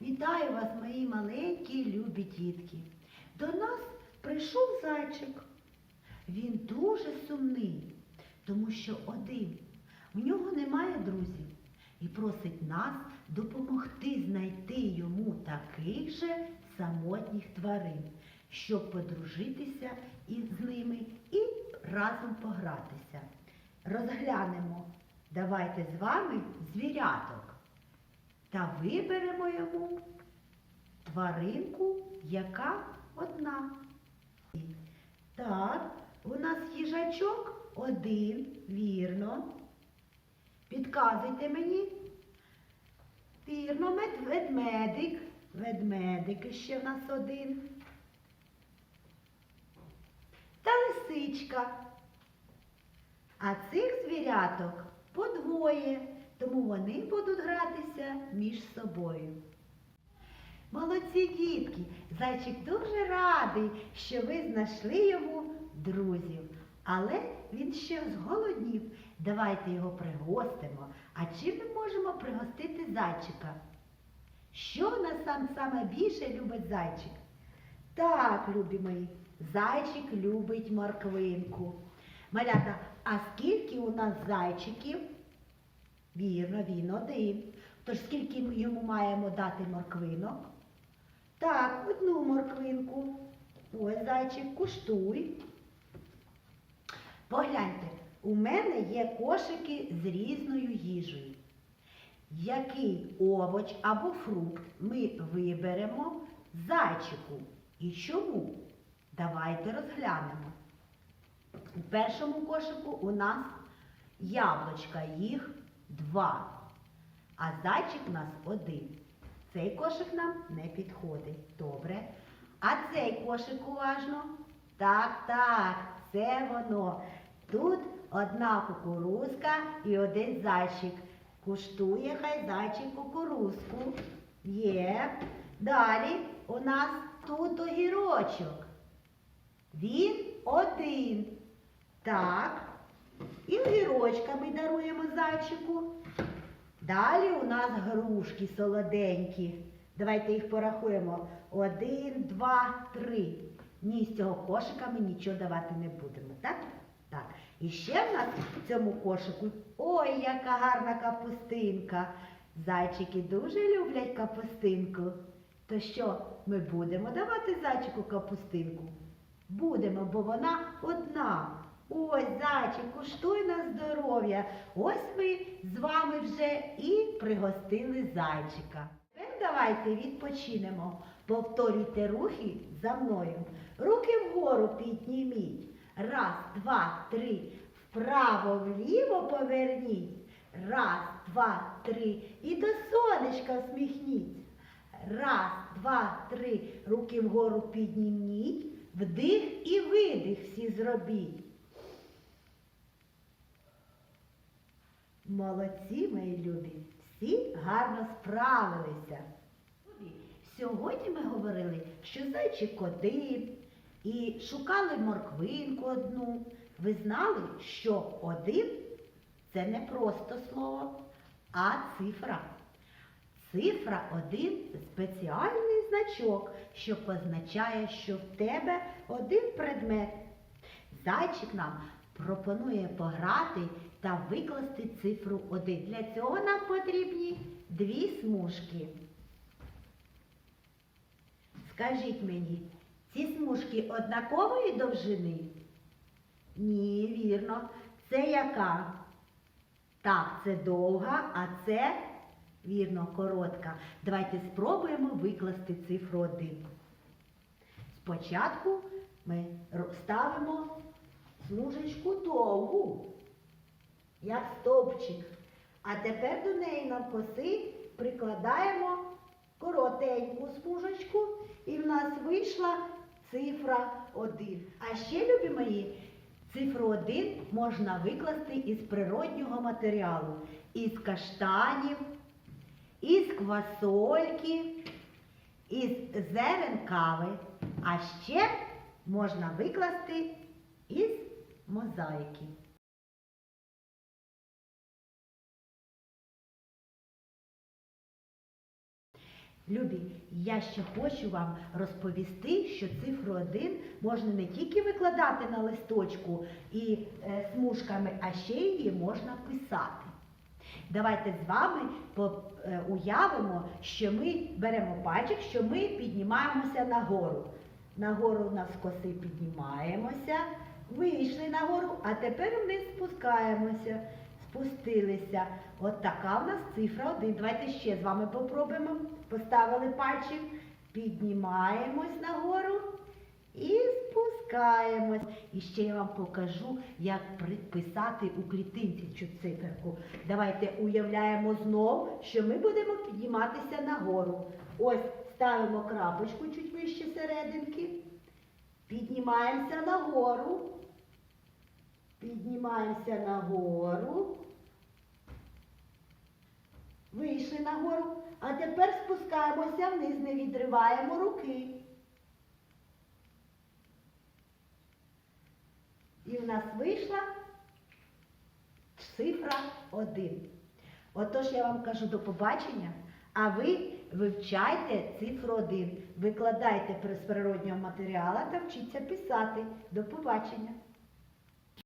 Вітаю вас, мої маленькі любі дітки. До нас прийшов зайчик. Він дуже сумний, тому що один. В нього немає друзів і просить нас допомогти знайти йому таких же самотніх тварин, щоб подружитися із ними і разом погратися. Розглянемо, давайте з вами звіряток та виберемо йому тваринку, яка одна. Так, у нас їжачок один, вірно. Підказуйте мені. Вірно, ведмедик. Ведмедик ще в нас один. Та лисичка. А цих звіряток подвоє, тому вони будуть гратися між собою. Молодці дітки, зайчик дуже радий, що ви знайшли йому друзів. Але він ще зголоднів. Давайте його пригостимо. А чим ми можемо пригостити зайчика? Що нас сам саме більше любить зайчик? Так, любі мої, зайчик любить морквинку. Малята, а скільки у нас зайчиків? Вірно, він один. Тож скільки йому маємо дати морквинок? Так, одну морквинку. Ось зайчик, куштуй. Погляньте, у мене є кошики з різною їжею. Який овоч або фрукт ми виберемо зайчику і чому? Давайте розглянемо. У першому кошику у нас яблучка, їх два, а зайчик у нас один. Цей кошик нам не підходить. Добре. А цей кошик уважно? Так, так, це воно. Тут одна кукурузка і один зайчик. Куштує хай зайчик кукурузку. Є. Далі у нас тут огірочок. Він один. Так. І огірочка ми даруємо зайчику. Далі у нас грушки солоденькі. Давайте їх порахуємо. Один, два, три. Ні, з цього кошика ми нічого давати не будемо, так? Так. І ще в нас в цьому кошику, ой, яка гарна капустинка. Зайчики дуже люблять капустинку. То що, ми будемо давати зайчику капустинку? Будемо, бо вона одна. Ось, зайчик, куштуй на здоров'я. Ось ми з вами вже і пригостили зайчика. Тепер давайте відпочинемо. Повторюйте рухи за мною. Руки вгору підніміть. Раз, два, три. Вправо, вліво поверніть. Раз, два, три. І до сонечка всміхніть. Раз, два, три. Руки вгору підніміть. Вдих і видих всі зробіть. Молодці, мої любі, всі гарно справилися. Сьогодні ми говорили, що зайчик один і шукали морквинку одну. Ви знали, що один це не просто слово, а цифра. Цифра один спеціальний значок, що позначає, що в тебе один предмет. Зайчик нам пропонує пограти та викласти цифру 1. Для цього нам потрібні дві смужки. Скажіть мені, ці смужки однакової довжини? Ні, вірно. Це яка? Так, це довга, а це, вірно, коротка. Давайте спробуємо викласти цифру 1. Спочатку ми ставимо смужечку довгу, як стовпчик. А тепер до неї навкоси прикладаємо коротеньку смужечку, і в нас вийшла цифра 1. А ще, любі мої, цифру 1 можна викласти із природнього матеріалу, із каштанів, із квасольки, із зерен кави. А ще можна викласти із мозаїки. Любі, я ще хочу вам розповісти, що цифру 1 можна не тільки викладати на листочку і е, смужками, а ще її можна писати. Давайте з вами е, уявимо, що ми беремо пальчик, що ми піднімаємося нагору. Нагору у нас коси піднімаємося, вийшли нагору, а тепер ми спускаємося, спустилися. От така в нас цифра 1. Давайте ще з вами попробуємо. Поставили пальчик, піднімаємось нагору і спускаємось. І ще я вам покажу, як приписати у клітинці цю циферку. Давайте уявляємо знов, що ми будемо підніматися нагору. Ось ставимо крапочку чуть вище серединки. Піднімаємося нагору. Піднімаємося нагору. Вийшли нагору. А тепер спускаємося вниз, не відриваємо руки. І в нас вийшла цифра 1. Отож я вам кажу до побачення, а ви вивчайте цифру 1, викладайте з природнього матеріалу та вчіться писати. До побачення.